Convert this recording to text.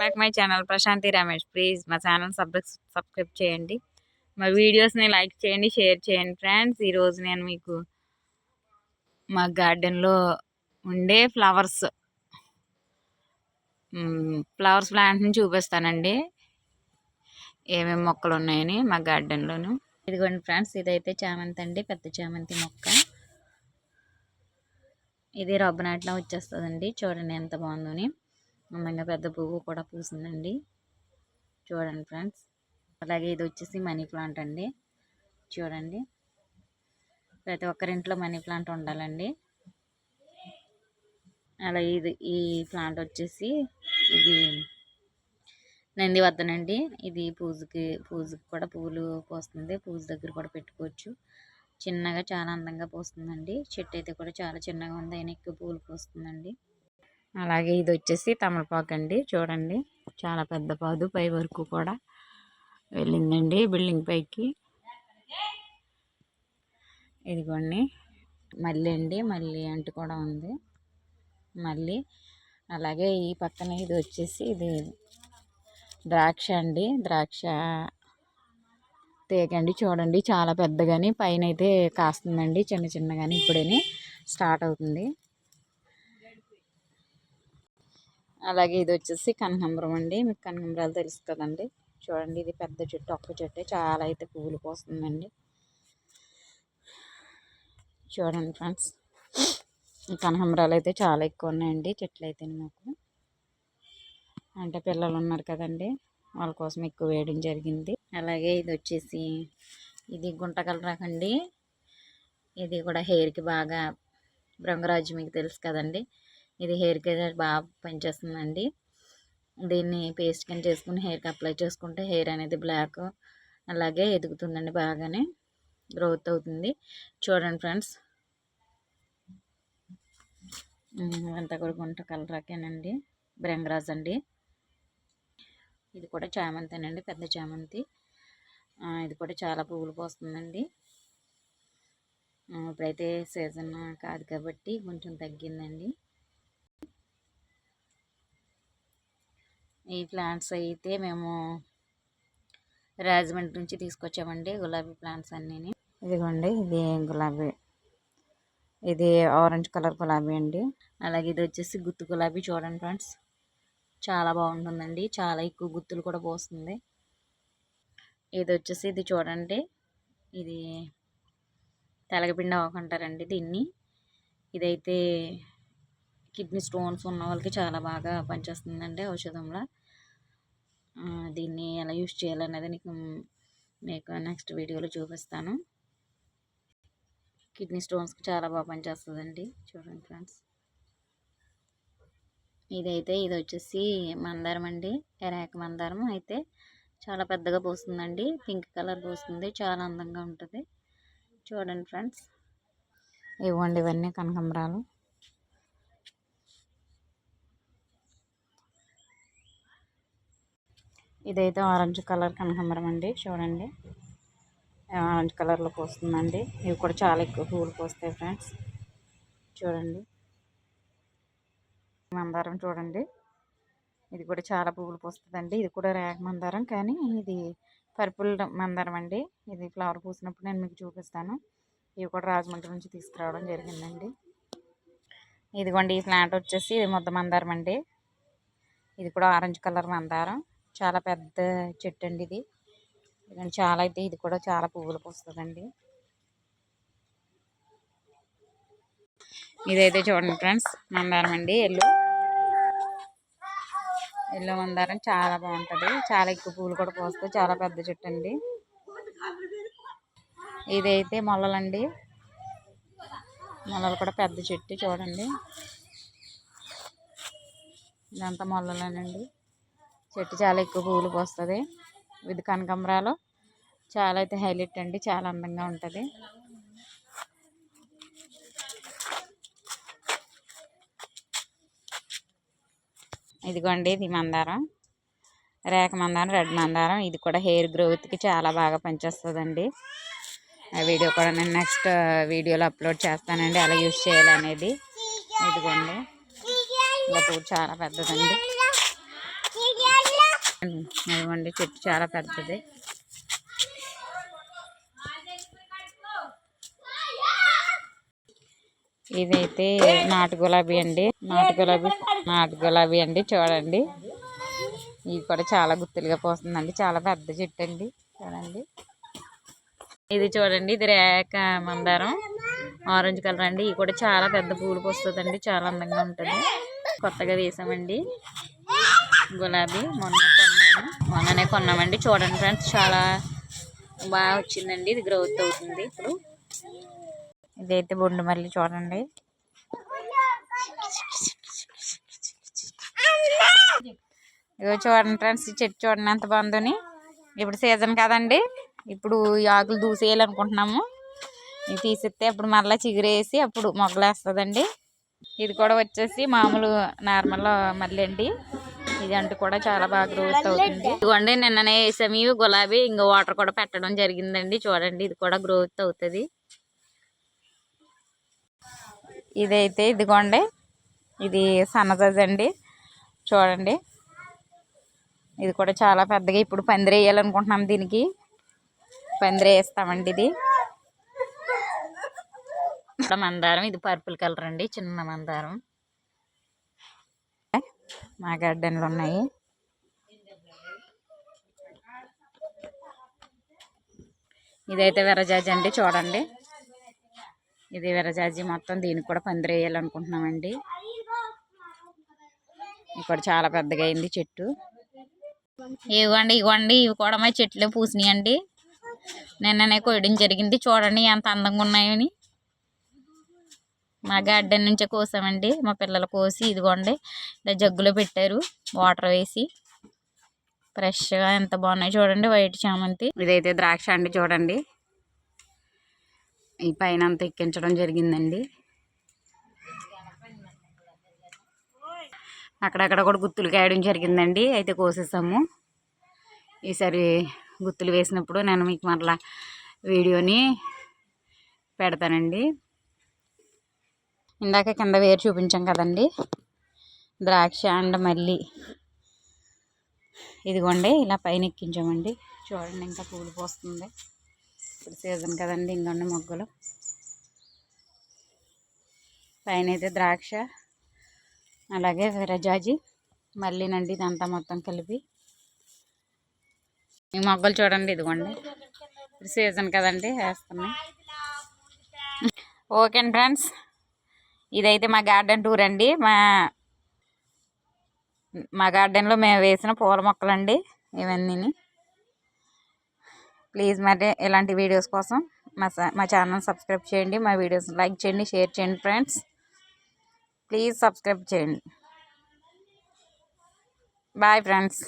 Back my channel Prashanthi Ramesh please మా channel subscribe చేయండి. మా వీడియోస్ని లైక్ చేయండి షేర్ చేయండి. ఫ్రెండ్స్ ఈరోజు నేను మీకు మా గార్డెన్లో ఉండే ఫ్లవర్స్ ఫ్లవర్స్ ప్లాంట్ని చూపిస్తానండి. ఏమేమి మొక్కలు ఉన్నాయని మా గార్డెన్లోను ఇదిగోండి ఫ్రెండ్స్ ఇదైతే చామంతి అండి పెద్ద చామంతి మొక్క. ఇది రబ్బనాట్లో వచ్చేస్తుందండి. చూడండి ఎంత బాగుందని. అందంగా పెద్ద పువ్వు కూడా పూసిందండి. చూడండి ఫ్రెండ్స్. అలాగే ఇది వచ్చేసి మనీ ప్లాంట్ అండి. చూడండి. ప్రతి ఒక్కరింట్లో మనీ ప్లాంట్ ఉండాలండి. అలా ఇది ఈ ప్లాంట్ వచ్చేసి ఇది నంది వద్దనండి. ఇది పూజకి పూజకి కూడా పూలు పోస్తుంది. పూజ దగ్గర కూడా పెట్టుకోవచ్చు. చిన్నగా చాలా అందంగా పోస్తుందండి. చెట్టు అయితే కూడా చాలా చిన్నగా ఉంది. అయినా ఎక్కువ పూలు పోస్తుందండి. అలాగే ఇది వచ్చేసి తమలపాకు అండి చూడండి చాలా పెద్ద పాదు పై వరకు కూడా వెళ్ళిందండి బిల్డింగ్ పైకి. ఇదిగోండి మళ్ళీ అండి మళ్ళీ అంటు కూడా ఉంది. మళ్ళీ అలాగే ఈ పక్కన ఇది వచ్చేసి ఇది ద్రాక్ష అండి. ద్రాక్ష తీగండి చూడండి చాలా పెద్దగాని పైన అయితే కాస్తుందండి చిన్న చిన్నగాని ఇప్పుడే స్టార్ట్ అవుతుంది. అలాగే ఇది వచ్చేసి కనకాంబరం అండి. మీకు కనకాంబరాలు తెలుసు కదండి. చూడండి ఇది పెద్ద చెట్టు ఒక్క చెట్టే. చాలా అయితే పువ్వులు పోస్తుందండి. చూడండి ఫ్రెండ్స్ కనకాంబరాలు అయితే చాలా ఎక్కువ ఉన్నాయండి. చెట్లు అయితే మాకు. అంటే పిల్లలు ఉన్నారు కదండి వాళ్ళ కోసం ఎక్కువ వేయడం జరిగింది. అలాగే ఇది వచ్చేసి ఇది గుంటకల కలర్ అండి. ఇది కూడా హెయిర్కి బాగా భృంగరాజు మీకు తెలుసు కదండి. ఇది హెయిర్కి అయితే బాగా పనిచేస్తుందండి. దీన్ని పేస్ట్ కింద చేసుకుని హెయిర్కి అప్లై చేసుకుంటే హెయిర్ అనేది బ్లాక్ అలాగే ఎదుగుతుందండి బాగానే. గ్రోత్ అవుతుంది. చూడండి ఫ్రెండ్స్. అంతా కూడా గుంట కలరాకేనండి బ్రంగరాజ్ అండి. ఇది కూడా చామంతేనండి పెద్ద చామంతి. ఇది కూడా చాలా పువ్వులు పోస్తుందండి. ఇప్పుడైతే సీజన్ కాదు కాబట్టి కొంచెం తగ్గిందండి. ఈ ప్లాంట్స్ అయితే మేము రాజమండ్రి నుంచి తీసుకొచ్చామండి గులాబీ ప్లాంట్స్ అన్నీ ఇదిగోండి ఇది గులాబీ. ఇది ఆరెంజ్ కలర్ గులాబీ అండి. అలాగే ఇది వచ్చేసి గుత్తు గులాబీ చూడండి ఫ్రెండ్స్. చాలా బాగుంటుందండి చాలా ఎక్కువ గుత్తులు కూడా పోస్తుంది. ఇది వచ్చేసి ఇది చూడండి ఇది తెలగపిండి అవ్వకంటారండి దీన్ని. ఇదైతే కిడ్నీ స్టోన్స్ ఉన్న వాళ్ళకి చాలా బాగా పనిచేస్తుందండి ఔషధంలో. దీన్ని ఎలా యూస్ చేయాలనేది నీకు మీకు నెక్స్ట్ వీడియోలో చూపిస్తాను. కిడ్నీ స్టోన్స్కి చాలా బాగా పనిచేస్తుందండి. చూడండి ఫ్రెండ్స్. ఇదైతే ఇది వచ్చేసి మందారం అండి. ఎరాక మందారం. అయితే చాలా పెద్దగా పోస్తుందండి. పింక్ కలర్ పోస్తుంది. చాలా అందంగా ఉంటుంది. చూడండి ఫ్రెండ్స్. ఇవ్వండి ఇవన్నీ కనకంబరాలు. ఇదైతే ఆరెంజ్ కలర్ కనకాంబరం అండి చూడండి. ఆరెంజ్ కలర్లో పోస్తుందండి. ఇవి కూడా చాలా ఎక్కువ పూలు పోస్తాయి ఫ్రెండ్స్. చూడండి. మందారం చూడండి. ఇది కూడా చాలా పువ్వులు పోస్తుందండి. ఇది కూడా రేగ మందారం కానీ ఇది పర్పుల్ మందారం అండి. ఇది ఫ్లవర్ పూసినప్పుడు నేను మీకు చూపిస్తాను. ఇవి కూడా రాజమండ్రి నుంచి తీసుకురావడం జరిగిందండి. ఇదిగోండి ఈ ప్లాంట్ వచ్చేసి ఇది ముద్ద మందారం అండి. ఇది కూడా ఆరెంజ్ కలర్ మందారం. చాలా పెద్ద చెట్టు అండి ఇది చాలా అయితే ఇది కూడా చాలా పువ్వులు పూస్తుందండి ఇదైతే చూడండి ఫ్రెండ్స్ మందారం అండి ఎల్లు. ఎల్లో మందారం చాలా బాగుంటుంది. చాలా ఎక్కువ పువ్వులు కూడా పోస్తాయి. చాలా పెద్ద చెట్టు అండి ఇదైతే మొలలండి. మొలలు కూడా పెద్ద చెట్టు చూడండి. ఇదంతా మొలలేనండి. చెట్టు చాలా ఎక్కువ పువ్వులు పోస్తుంది. ఇది కనకంబరాలు. చాలా అయితే హైలైట్ అండి. చాలా అందంగా ఉంటుంది. ఇదిగోండి ఇది మందారం. రేఖ మందారం రెడ్ మందారం. ఇది కూడా హెయిర్ గ్రోత్కి చాలా బాగా పనిచేస్తుందండి. ఆ వీడియో కూడా నేను నెక్స్ట్ వీడియోలో అప్లోడ్ చేస్తానండి. అలా యూజ్ చేయాలనేది. ఇదిగోండి. ఇలా పువ్వు చాలా పెద్దదండి. ఇదిగోండి చెట్టు చాలా పెద్దది. ఇదైతే నాటు గులాబీ అండి. నాటు గులాబీ నాటు గులాబీ అండి చూడండి. ఇది కూడా చాలా గుత్తులుగా పోస్తుందండి. చాలా పెద్ద చెట్టు అండి. చూడండి. ఇది చూడండి ఇది రేఖ మందారం. ఆరెంజ్ కలర్ అండి. ఇది కూడా చాలా పెద్ద పూలు పోస్తుందండి. చాలా అందంగా ఉంటుంది. కొత్తగా వేసామండి గులాబీ మొన్న కొన్నాము మొన్ననే కొన్నామండి. చూడండి ఫ్రెండ్స్ చాలా బాగా వచ్చిందండి. ఇది గ్రోత్ అవుతుంది ఇప్పుడు. ఇదైతే బొండు మళ్ళీ చూడండి. ఇగో చూడండి ఫ్రెండ్స్ ఈ చెట్టు చూడండి ఎంత బాగుందని. ఇప్పుడు సీజన్ కదండి. ఇప్పుడు ఈ ఆకులు దూసేయాలనుకుంటున్నాము. ఇది తీసిస్తే అప్పుడు మళ్ళీ చిగురేసి అప్పుడు మొగ్గలేస్తుందండి. ఇది కూడా వచ్చేసి మామూలు నార్మల్ మళ్ళీ అండి ఇది అంటూ కూడా చాలా బాగా గ్రోత్ అవుతుంది. ఇదిగోండి నిన్ననే వేసాము. ఇవి గులాబీ ఇంకా వాటర్ కూడా పెట్టడం జరిగిందండి. చూడండి ఇది కూడా గ్రోత్ అవుతుంది. ఇదైతే ఇదిగోండి ఇది సన్నజాజి అండి. చూడండి ఇది కూడా చాలా పెద్దగా ఇప్పుడు పందిరి వేయాలనుకుంటున్నాం దీనికి. పందిరి వేస్తామండి ఇది. మందారం ఇది పర్పుల్ కలర్ అండి చిన్న మందారం. మా గార్డెన్లు ఉన్నాయి ఇదైతే విరజాజి అండి చూడండి. ఇది విరజాజి మొత్తం దీనికి కూడా పందిరేయాలనుకుంటున్నామండి ఇక్కడ చాలా పెద్దగా అయింది చెట్టు. ఇవ్వండి ఇవ్వండి ఇవి కూడా మా చెట్లు పూసినాయండి. నిన్ననే కోయడం జరిగింది చూడండి ఎంత అందంగా ఉన్నాయని. మా గార్డెన్ నుంచే కోసామండి. మా పిల్లలు కోసి ఇదిగోండి ఇలా జగ్గులో పెట్టారు. వాటర్ వేసి ఫ్రెష్గా ఎంత బాగున్నాయి చూడండి వైట్ చామంతి. ఇదైతే ద్రాక్ష అండి చూడండి. ఈ పైన అంతా ఎక్కించడం జరిగిందండి. అక్కడక్కడ కూడా గుత్తులు కాయడం జరిగిందండి. అయితే కోసేసాము. ఈసారి గుత్తులు వేసినప్పుడు నేను మీకు మరలా వీడియోని పెడతానండి. ఇందాక కింద వేరు చూపించాం కదండి. ద్రాక్ష అండ్ మల్లి. ఇదిగోండి ఇలా పైన ఎక్కించామండి. చూడండి ఇంకా పూలు పోస్తుంది. ఇప్పుడు సీజన్ కదండి ఇంకొండి మొగ్గలు. పైన అయితే ద్రాక్ష అలాగే విరజాజి మల్లినండి ఇదంతా మొత్తం కలిపి. ఈ మొగ్గలు చూడండి ఇదిగోండి. ఇప్పుడు సీజన్ కదండి వేస్తున్నాయి. ఓకే అండి ఫ్రెండ్స్ ఇదైతే మా గార్డెన్ టూర్ అండి. మా మా గార్డెన్లో మేము వేసిన పూల మొక్కలండి ఇవన్నీ ప్లీజ్ మరి ఇలాంటి వీడియోస్ కోసం మా మా ఛానల్ సబ్స్క్రైబ్ చేయండి. మా వీడియోస్ లైక్ చేయండి షేర్ చేయండి ఫ్రెండ్స్. ప్లీజ్ సబ్స్క్రైబ్ చేయండి. Bye friends.